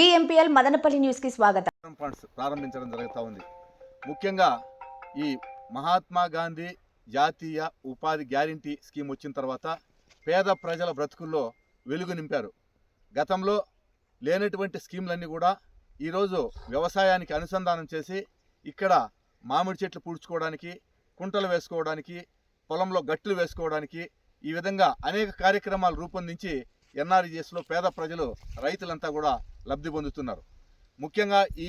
DMPL Madanapalle న్యూస్కి స్వాగతం funds ప్రారంభించడం జరుగుతూ ఉంది. ముఖ్యంగా ఈ మహాత్మా గాంధీ జాతీయ ఉపాధి గ్యారంటీ స్కీమ్ వచ్చిన తర్వాత పేద ప్రజల బ్రతుకుల్లో వెలుగు నింపారు. గతంలో లేనటువంటి స్కీమ్లన్నీ కూడా ఈరోజు వ్యవసాయానికి అనుసంధానం చేసి ఇక్కడ మామిడి చెట్లు పూడ్చుకోవడానికి కుంటలు వేసుకోవడానికి పొలంలో గట్లు వేసుకోవడానికి ఈ విధంగా అనేక కార్యక్రమాలు రూపొందించి ఎన్ఆర్ఈఎస్లో పేద ప్రజలు రైతులంతా కూడా లబ్ధి పొందుతున్నారు. ముఖ్యంగా ఈ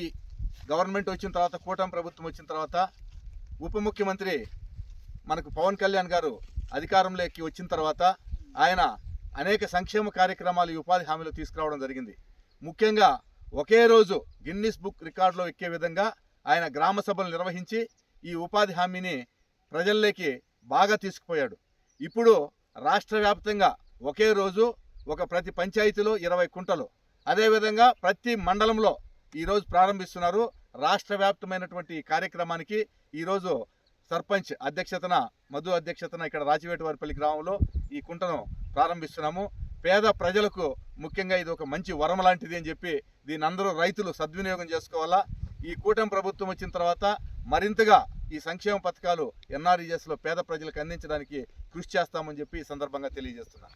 గవర్నమెంట్ వచ్చిన తర్వాత కూటమి ప్రభుత్వం వచ్చిన తర్వాత ఉప ముఖ్యమంత్రి మనకు పవన్ కళ్యాణ్ గారు అధికారంలోకి వచ్చిన తర్వాత ఆయన అనేక సంక్షేమ కార్యక్రమాలు ఉపాధి హామీలు తీసుకురావడం జరిగింది. ముఖ్యంగా ఒకే రోజు గిన్నిస్ బుక్ రికార్డులో ఎక్కే విధంగా ఆయన గ్రామ సభలు నిర్వహించి ఈ ఉపాధి హామీని ప్రజల్లోకి బాగా తీసుకుపోయాడు. ఇప్పుడు రాష్ట్ర వ్యాప్తంగా ఒకే రోజు ఒక ప్రతి పంచాయతీలో ఇరవై కుంటలు. అదేవిధంగా ప్రతి మండలంలో ఈరోజు ప్రారంభిస్తున్నారు రాష్ట్ర వ్యాప్తమైనటువంటి కార్యక్రమానికి ఈరోజు సర్పంచ్ అధ్యక్షతన మధు అధ్యక్షతన ఇక్కడ రాచివేటవారిపల్లి గ్రామంలో ఈ కుంటను ప్రారంభిస్తున్నాము. పేద ప్రజలకు ముఖ్యంగా ఇది ఒక మంచి వరం లాంటిది అని చెప్పి దీని అందరూ రైతులు సద్వినియోగం చేసుకోవాలా? ఈ కూటమి ప్రభుత్వం వచ్చిన తర్వాత మరింతగా ఈ సంక్షేమ పథకాలు ఎన్ఆర్ఈఎస్లో పేద ప్రజలకు అందించడానికి కృషి చేస్తామని చెప్పి ఈ సందర్భంగా తెలియజేస్తున్నాను